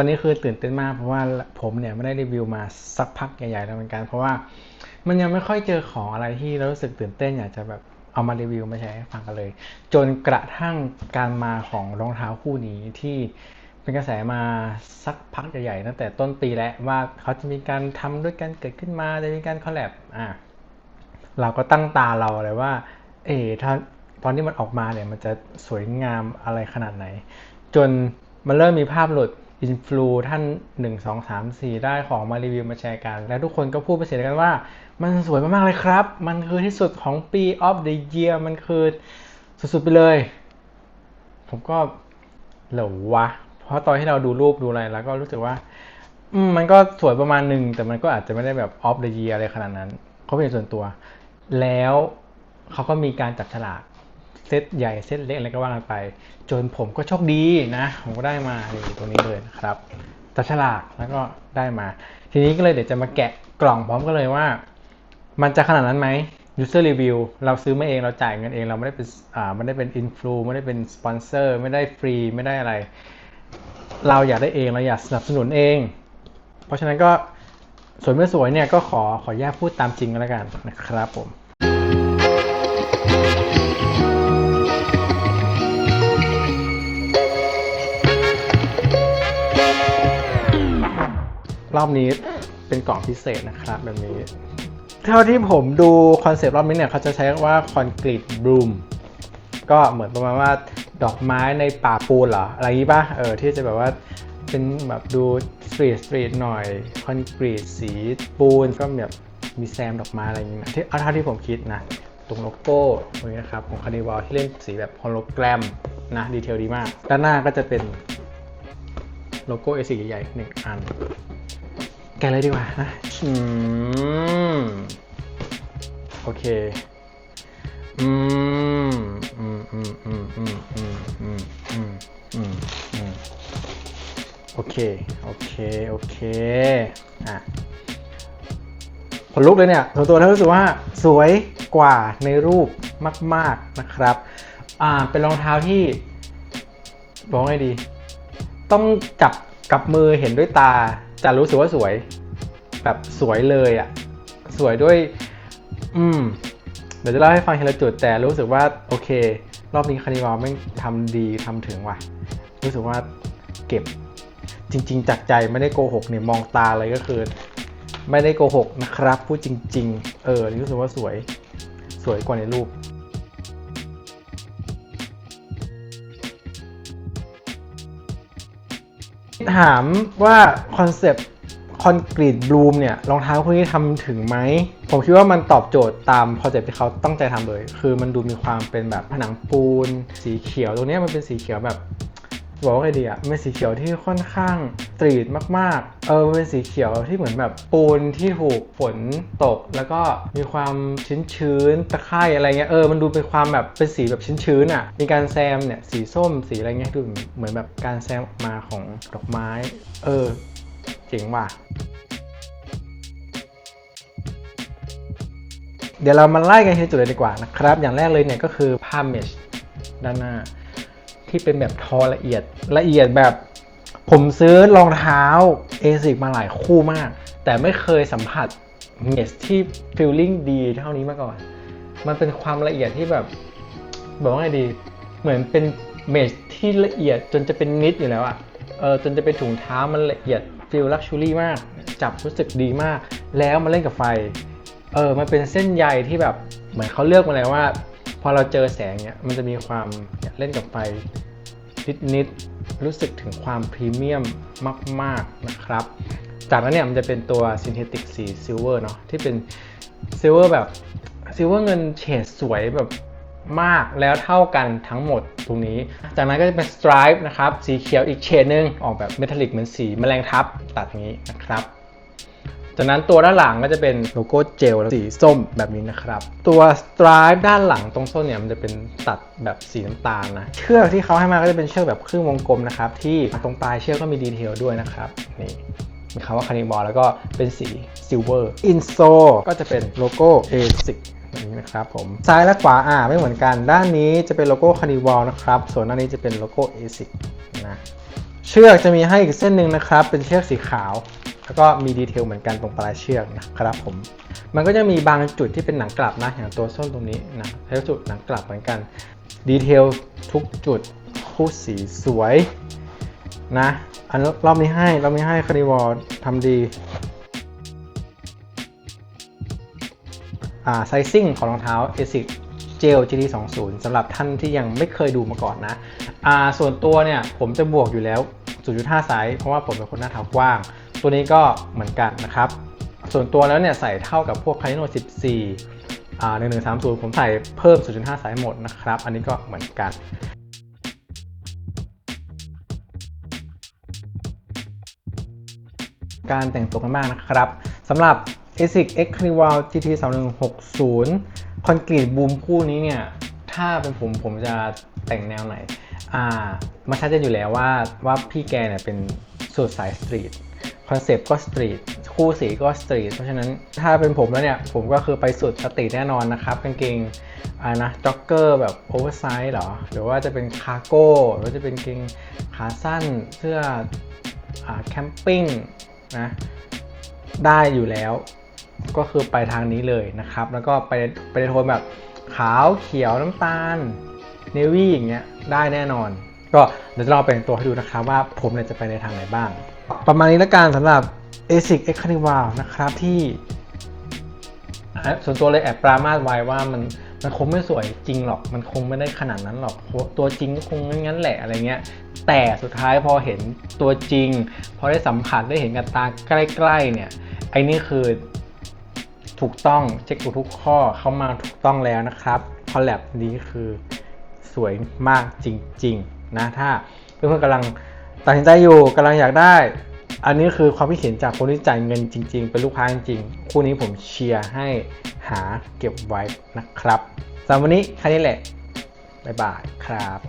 ตอนนี้คือตื่นเต้นมากเพราะว่าผมเนี่ยไม่ได้รีวิวมาสักพักใหญ่ๆแล้วเหมือนกัน เพราะว่ามันยังไม่ค่อยเจอของอะไรที่เรารู้สึกตื่นเต้นอยากจะแบบเอามารีวิวมาแชร์ให้ฟังกันเลย จนกระทั่งการมาของรองเท้าคู่นี้ที่เป็นกระแสมาสักพักใหญ่ๆตั้งแต่ต้นปีแล้วว่าเขาจะมีการทำด้วยกันเกิดขึ้นมาจะมีการคอลแลบอะเราก็ตั้งตาเราเลยว่า เออถ้าตอนที่มันออกมาเนี่ยมันจะสวยงามอะไรขนาดไหน จนมันเริ่มมีภาพหลุด อินฟลูท่าน 1 2 3 4 ได้ของมารีวิวมาแชร์กัน แล้วทุกคนก็พูดไปเสียงกันว่า มันสวยมากๆเลยครับ มันคือที่สุดของปี of the year มันคือสุดๆไปเลย ผมก็เหรอวะ เพราะตอนที่เราดูรูปดูอะไรแล้วก็รู้สึกว่าอืมมันก็สวยประมาณหนึ่ง แต่มันก็อาจจะไม่ได้แบบ off the year อะไรขนาดนั้นเขาเป็นส่วนตัว แล้วเขาก็มีการจับฉลาก เซตใหญ่เซตเล็กอะไรก็ว่ากันไป จนผมก็โชคดีนะ ผมก็ได้มานี่ตัวนี้เลยนะครับจับฉลากแล้วก็ได้มา ทีนี้ก็เลยเดี๋ยวจะมาแกะกล่องพร้อมกันเลยว่า มันจะขนาดนั้นไหม user review เราซื้อมาเองเราจ่ายเงินเองเราไม่ได้เป็นอ่าไม่ได้เป็นอินฟลูไม่ได้เป็นสปอนเซอร์ไม่ได้ฟรีไม่ได้อะไร เราอยากได้เองเราอยากสนับสนุนเอง เพราะฉะนั้นก็สวยไม่สวยเนี่ยก็ขอขอแยกพูดตามจริงก็แล้วกันนะครับผม รอบนี้เป็นกล่องพิเศษนะครับแบบนี้ เท่าที่ผมดูคอนเซปต์รอบนี้เนี่ยเขาจะใช้ว่าคอนกรีตบลูมก็เหมือนประมาณว่าดอกไม้ในป่าปูนเหรอ อะไรอย่างนี้ป่ะเออที่จะแบบว่าเป็นแบบดูสตรีทสตรีทหน่อยคอนกรีตสีปูนก็แบบมีแซมดอกไม้อะไรอย่างนี้นะที่เอาเท่าที่ผมคิดนะ ตรงโลโก้ตรงนี้นะครับของคานิวาลที่เล่นสีแบบโฮโลแกรมนะดีเทลดีมาก ด้านหน้าก็จะเป็นโลโก้เอสีใหญ่ๆหนึ่งอัน แกะเลยดีกว่านะอืมโอเค อืมอืมอืมอืมอืมอืมอืมอืมอืมอืมโอเค โอเค โอเค อะขนลุกเลยเนี่ยส่วนตัวแล้วรู้สึกว่าสวยกว่าในรูปมาก ๆนะครับ อ่า เป็นรองเท้าที่ บอกไงดี ต้องจับกับมือเห็นด้วยตา จะรู้สึกว่าสวย แบบสวยเลยอะ่ะ สวยด้วย อืม เดี๋ยวจะเล่าให้ฟังทีละจุดแต่รู้สึกว่าโอเค รอบนี้คานิวาลไม่ทำดีทำถึงว่ะ รู้สึกว่าเก็บ จริง ๆ จากใจไม่ได้โกหกเนี่ยมองตาเลยก็คือ ไม่ได้โกหกนะครับพูดจริง ๆ เออรู้สึกว่าสวย สวยกว่าในรูป ถามว่าคอนเซปต์คอนกรีตบลูมเนี่ยรองเท้าคู่นี้ทำถึงไหม ผมคิดว่ามันตอบโจทย์ตามคอนเซปต์ที่เขาตั้งใจทำเลย คือมันดูมีความเป็นแบบผนังปูน สีเขียวตรงเนี้ยมันเป็นสีเขียวแบบ บอกว่าไงดีอะมันเป็นสีเขียวที่ค่อนข้างตรีทมาก ๆ เออเป็นสีเขียวที่เหมือนแบบปูนที่ถูกฝนตก แล้วก็มีความชื้นๆตะไคร่อะไรเงี้ยเออมันดูเป็นความแบบเป็นสีแบบชื้นๆอะมีการแซมเนี่ยสีส้มสีอะไรเงี้ยดูเหมือนแบบการแซมออกมาของดอกไม้ เออเจ๋งว่ะเดี๋ยวเรามาไล่กันทีละจุดเลยดีกว่านะครับ อย่างแรกเลยเนี่ยก็คือผ้าเมชด้านหน้า ที่เป็นแบบทอละเอียดละเอียดแบบผมซื้อรองเท้าเอซิกมาหลายคู่มาก แต่ไม่เคยสัมผัสเมชที่ฟีลลิ่งดีเท่านี้มาก่อน มันเป็นความละเอียดที่แบบ บอกว่าไงดี เหมือนเป็นเมชที่ละเอียดจนจะเป็นนิดอยู่แล้วอะเออจนจะเป็นถุงเท้ามันละเอียดฟีลลักชูรี่มาก จับรู้สึกดีมาก แล้วมาเล่นกับไฟ เออมันเป็นเส้นใยที่แบบ เหมือนเขาเลือกมาแล้วว่า พอเราเจอแสงเนี่ยมันจะมีความเล่นกับไฟนิดๆรู้สึกถึงความพรีเมียมมาก ๆนะครับ จากนั้นเนี่ยมันจะเป็นตัวซินเทติกสีซิลเวอร์เนาะที่เป็นซิลเวอร์แบบซิลเวอร์เงินเฉดสวยแบบมากแล้วเท่ากันทั้งหมดตรงนี้ จากนั้นก็จะเป็นสไตรป์นะครับ สีเขียวอีกเฉดหนึง ออกแบบเมทัลลิกเหมือนสีแมลงทับตัดอย่างนี้นะครับ จากนั้นตัวด้านหลังก็จะเป็นโลโก้เจลสีส้มแบบนี้นะครับ ตัวสไตรป์ด้านหลังตรงส้นเนี่ยมันจะเป็นตัดแบบสีน้ำตาลนะ เชือกที่เขาให้มาก็จะเป็นเชือกแบบครึ่งวงกลมนะครับที่ตรงปลายเชือกก็มีดีเทลด้วยนะครับนี่มีคำว่าคานิบอลแล้วก็เป็นสีซิลเวอร์อินโซก็จะเป็นโลโก้ ASIC แบบนี้นะครับผมซ้ายและขวาอ่าไม่เหมือนกัน ด้านนี้จะเป็นโลโก้คานิวอลนะครับ ส่วนด้านนี้จะเป็นโลโก้ ASIC นะเชือกจะมีให้อีกเส้นหนึ่งนะครับ เป็นเชือกสีขาว แล้วก็มีดีเทลเหมือนกันตรงปลายเชือกนะครับผม มันก็จะมีบางจุดที่เป็นหนังกลับนะอย่างตัวส้นตรงนี้นะแล้จุดหนังกลับเหมือนกันดีเทลทุกจุดคู่สีสวยนะอันรอบนี้ให้รอบนี้ให้คาริวอลทำดีไซซิ่งของรองเท้า ASIC Gel GT 2 0สำหรับท่านที่ยังไม่เคยดูมาก่อนนะ ส่วนตัวเนี่ยผมจะบวกอยู่แล้ว 0.5 ไซส์เพราะว่าผมเป็นคนหน้าเท้ากว้าง ตัวนี้ก็เหมือนกันนะครับ ส่วนตัวแล้วเนี่ยใส่เท่ากับพวก Kino 14อ่า1130 ผมใส่เพิ่ม 0.5ไซส์หมดนะครับ อันนี้ก็เหมือนกันการแต่งตัวกันบ้างนะครับสำหรับ ASIC X Carnival GT 3160คอนกรีตบูมคู่นี้เนี่ย ถ้าเป็นผมผมจะแต่งแนวไหน อ่า มาชัดเจนอยู่แล้วว่าว่าพี่แกเนี่ยเป็นสูตรสายสตรีท คอนเซปต์ก็สตรีทคู่สีก็สตรีทเพราะฉะนั้นถ้าเป็นผมแล้วเนี่ย ผมก็คือไปสุดสตรีทแน่นอนนะครับ กางเกงอ่านะจ็อกเกอร์แบบโอเวอร์ไซส์เหรอ หรือว่าจะเป็นคาร์โก้หรือจะเป็นกางเกงขาสั้นเสื้ออ่าแคมปิ้งนะได้อยู่แล้วก็คือไปทางนี้เลยนะครับ แล้วก็ไปไปในโทนแบบขาวเขียวน้ำตาลเนวี่อย่างเงี้ยได้แน่นอน ก็เดี๋ยวจะลองเป็นตัวให้ดูนะครับว่าผมเนี่ยจะไปในทางไหนบ้าง ประมาณนี้ละกันสำหรับ ASIC X Carnival นะครับที่ส่วนตัวเลยแอบปรามาสไว้ว่ามันมันคงไม่สวยจริงหรอก มันคงไม่ได้ขนาดนั้นหรอก ตัวจริงก็คงงั้นแหละอะไรเงี้ย แต่สุดท้ายพอเห็นตัวจริง พอได้สัมผัสได้เห็นกับตาใกล้ๆเนี่ยไอ้นี่คือถูกต้องเช็คทุกข้อเข้ามาถูกต้องแล้วนะครับคอลแลบนี้คือสวยมากจริงๆนะถ้าเพื่อนๆกำลัง ตัดสินใจอยู่กำลังอยากได้ อันนี้คือความคิดเห็นจากคนที่จ่ายเงินจริง ๆ เป็นลูกค้าจริงๆ คู่นี้ผมเชียร์ให้หาเก็บไว้นะครับสำหรับวันนี้แค่นี้แหละ บ๊ายบายครับ